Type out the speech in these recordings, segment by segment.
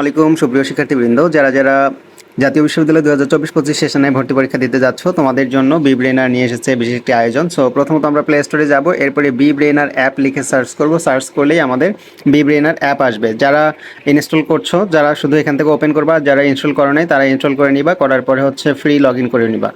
আলাইকুম সুপ্রিয় শিক্ষার্থীবৃন্দ। যারা যারা জাতীয় বিশ্ববিদ্যালয় দু হাজার চব্বিশ পঁচিশ সেশনে ভর্তি পরীক্ষা দিতে যাচ্ছ, তোমাদের জন্য বি ব্রেনার নিয়ে এসেছে বিশেষ একটি আয়োজন। সো প্রথমত আমরা প্লে স্টোরে যাব। এরপরে বি ব্রেনার অ্যাপ লিখে সার্চ করব। সার্চ করলেই আমাদের বি ব্রেনার অ্যাপ আসবে। যারা ইনস্টল করছ, যারা শুধু এখান থেকে ওপেন করবা, যারা ইনস্টল করো নাই, তারা ইনস্টল করে নিবা। করার পরে হচ্ছে ফ্রি লগ ইন করে নিবা।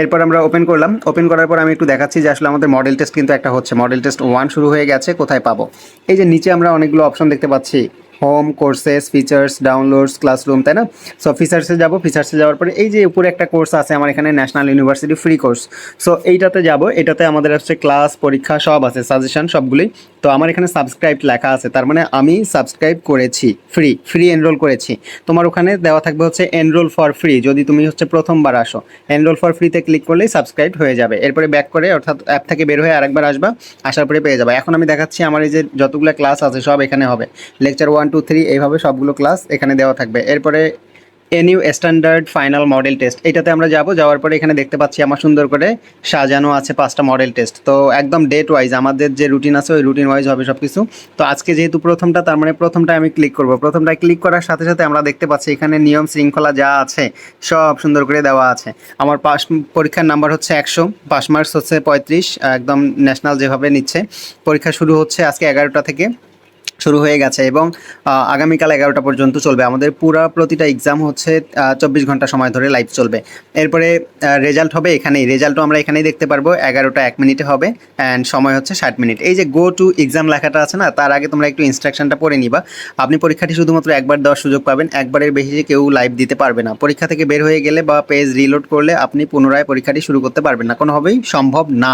এরপর আমরা ওপেন করলাম। ওপেন করার পর আমি একটু দেখাচ্ছি যে আসলে আমাদের মডেল টেস্ট কিন্তু একটা হচ্ছে। মডেল টেস্ট ওয়ান শুরু হয়ে গেছে, কোথায় পাবো? এই যে নিচে আমরা অনেকগুলো অপশন দেখতে পাচ্ছি। Home courses features downloads classroom তাই না? সো ফিচার্সে যাব ফিচার্সে যাওয়ার পরে এই যে উপরে একটা কোর্স আছে, আমার এখানে national university free course so এইটাতে যাব, এটাতে আমাদের হচ্ছে ক্লাস পরীক্ষা সব আছে সাজেশন সবগুলোই তো আমার এখানে সাবস্ক্রাইব লেখা আছে, তার মানে আমি সাবস্ক্রাইব করেছি ফ্রি ফ্রি এনরোল করেছি। তোমার ওখানে দেওয়া থাকবে হচ্ছে এনরোল ফর ফ্রি যদি তুমি হচ্ছে প্রথমবার আসো। এনরোল ফর ফ্রিতে ক্লিক করলেই সাবস্ক্রাইব হয়ে যাবে। এরপরে ব্যাক করে অর্থাৎ অ্যাপ থেকে বের হয়ে আরেকবার আসবা, আসার পরে পেয়ে যাবে। এখন আমি দেখাচ্ছি আমার এই যে যতগুলো ক্লাস আছে, সব এখানে হবে। লেকচার ওয়ান টু থ্রি এইভাবে সবগুলো ক্লাস এখানে দেওয়া থাকবে। এরপরে NU standard final model test এটাতে আমরা যাব, যাওয়ার পরে এখানে দেখতে পাচ্ছি আমার সুন্দর করে সাজানো আছে পাঁচটা মডেল টেস্ট তো একদম ডেট ওয়াইজ আমাদের যে রুটিন আছে, ওই রুটিন ওয়াইজ হবে সব কিছু তো আজকে যেহেতু প্রথমটা, তার মানে প্রথমটা আমি ক্লিক করব। প্রথমটা ক্লিক করার সাথে সাথে আমরা দেখতে পাচ্ছি এখানে নিয়ম শৃঙ্খলা যা আছে, সব সুন্দর করে দেওয়া আছে। আমার পাস পরীক্ষার নাম্বার হচ্ছে একশো, পাস মার্কস হচ্ছে পঁয়ত্রিশ, একদম ন্যাশনাল যেভাবে নিচ্ছে। পরীক্ষা শুরু হচ্ছে আজকে এগারোটা থেকে। শুরু হয়ে গেছে এবং আগামীকাল এগারোটা পর্যন্ত চলবে। আমাদের পুরো প্রতিটা এক্সাম হচ্ছে চব্বিশ ঘণ্টা সময় ধরে লাইভ চলবে। এরপরে রেজাল্ট হবে এখানেই। রেজাল্টও আমরা এখানেই দেখতে পারব। এগারোটা এক মিনিটে হবে অ্যান্ড সময় হচ্ছে ষাট মিনিট। এই যে গো টু এক্সাম লেখাটা আছে না, তার আগে তোমরা একটু ইনস্ট্রাকশনটা পড়ে নিবা। আপনি পরীক্ষাটি শুধুমাত্র একবার দেওয়ার সুযোগ পাবেন। একবারের বেশি কেউ লাইভ দিতে পারবে না। পরীক্ষা থেকে বের হয়ে গেলে বা পেজ রিলোড করলে আপনি পুনরায় পরীক্ষাটি শুরু করতে পারবেন না। কোনোভাবেই সম্ভব না।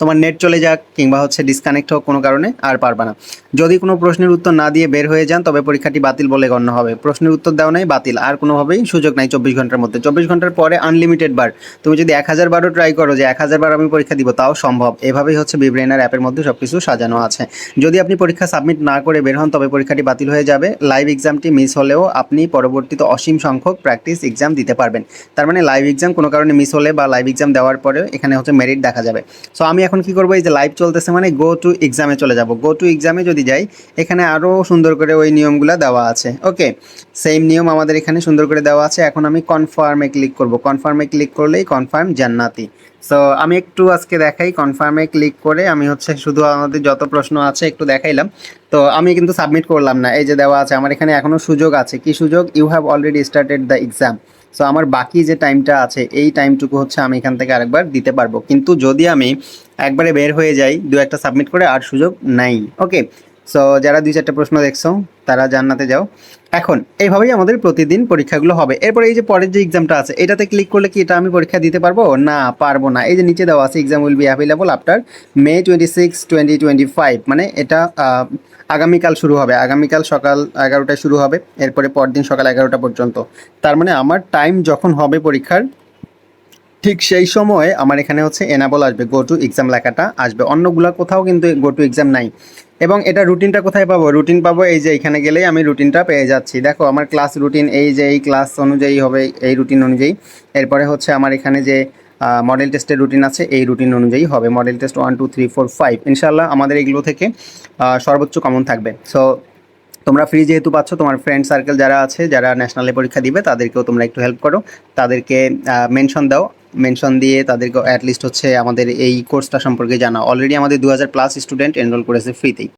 তোমার নেট চলে যাক কিংবা হচ্ছে ডিসকানেক্ট হোক কোনো কারণে, আর পারবা না। যদি কোনো প্রশ্নের উত্তর না দিয়ে বের হয়ে যান, তবে পরীক্ষাটি বাতিল বলে গণ্য হবে। প্রশ্নের উত্তর দেওয়া নাই, বাতিল। আর কোনোভাবেই সুযোগ নাই চব্বিশ ঘণ্টার মধ্যে। চব্বিশ ঘণ্টার পরে আনলিমিটেড বার তুমি যদি এক হাজার বারও ট্রাই করো যে এক হাজার বার আমি পরীক্ষা দিব, তাও সম্ভব। এভাবেই হচ্ছে বিব্রেনার অ্যাপের মধ্যে সব কিছু সাজানো আছে। যদি আপনি পরীক্ষা সাবমিট না করে বের হন, তবে পরীক্ষাটি বাতিল হয়ে যাবে। লাইভ এক্সামটি মিস হলেও আপনি পরবর্তীতে অসীম সংখ্যক প্র্যাকটিস এক্সাম দিতে পারবেন। তার মানে লাইভ এক্সাম কোনো কারণে মিস হলে বা লাইভ এক্সাম দেওয়ার পরে এখানে হচ্ছে মেরিট দেখা যাবে। সো আমি এখন কি করব? এই যে লাইভ চলতেছে মানে গো টু এক্সামে চলে যাব। গো টু এক্সামে যদি যাই এখানে আরও সুন্দর করে ওই নিয়মগুলো দেওয়া আছে। ওকে সেম নিয়ম আমাদের এখানে সুন্দর করে দেওয়া আছে। এখন আমি কনফার্মে ক্লিক করব। কনফার্মে ক্লিক করলেই কনফার্ম জান্নাতি। সো আমি একটু আজকে দেখাই। কনফার্মে ক্লিক করে আমি হচ্ছে শুধু আমাদের যত প্রশ্ন আছে একটু দেখাইলাম। তো, আমি কিন্তু সাবমিট করলাম না। এই যে দেওয়া আছে, আমার এখানে এখনও সুযোগ আছে। কি সুযোগ? You have already started the exam so আমার বাকি যে টাইমটা আছে, এই টাইমটুকু হচ্ছে আমি এখান থেকে আরেকবার দিতে পারব। কিন্তু যদি আমি একবারে বের হয়ে যাই, দু একটা সাবমিট করে আর সুযোগ নাই। ওকে সো যারা দুই চারটে প্রশ্ন দেখছ, তারা জান্নাতে যাও। এখন, এইভাবেই আমাদের প্রতিদিন পরীক্ষাগুলো হবে। এরপরে এই যে পরের যে এক্সামটা আছে, এটাতে ক্লিক করলে কি এটা আমি পরীক্ষা দিতে পারব? না পারব না। এই যে নিচে দেওয়া আছে exam will be available after May twenty six twenty twenty five মানে এটা আগামীকাল শুরু হবে। আগামীকাল সকাল এগারোটায় শুরু হবে। এরপরে পরদিন সকাল এগারোটা পর্যন্ত। তার মানে আমার টাইম যখন হবে পরীক্ষার, ঠিক সেই সময়ে আমার এখানে হচ্ছে এনাবল আসবে গো টু এক্সাম লেখাটা আসবে। অন্যগুলো কোথাও কিন্তু গো টু এক্সাম নাই। এবং এটা রুটিনটা কোথায় পাবো? রুটিন পাবো এই যে এখানে গেলেই আমি রুটিনটা পেয়ে যাচ্ছি। দেখো, আমার ক্লাস রুটিন এই যে, এই ক্লাস অনুযায়ী হবে এই রুটিন অনুযায়ী। এরপরে হচ্ছে আমার এখানে যে মডেল টেস্টের রুটিন আছে, এই রুটিন অনুযায়ী হবে। Model test one two three four five ইনশাল্লাহ আমাদের এগুলো থেকে সর্বোচ্চ কমন থাকবে। সো তোমরা ফ্রি যেহেতু পাচ্ছ, তোমার ফ্রেন্ড সার্কেল যারা আছে, যারা ন্যাশনালে পরীক্ষা দিবে, তাদেরকেও তোমরা একটু হেল্প করো। তাদেরকে মেনশন দাও। মেনশন দিয়ে তাদেরকে অ্যাটলিস্ট হচ্ছে আমাদের এই কোর্সটা সম্পর্কে জানা। অলরেডি আমাদের দু হাজার প্লাস স্টুডেন্ট এনরোল করেছে ফ্রিতেই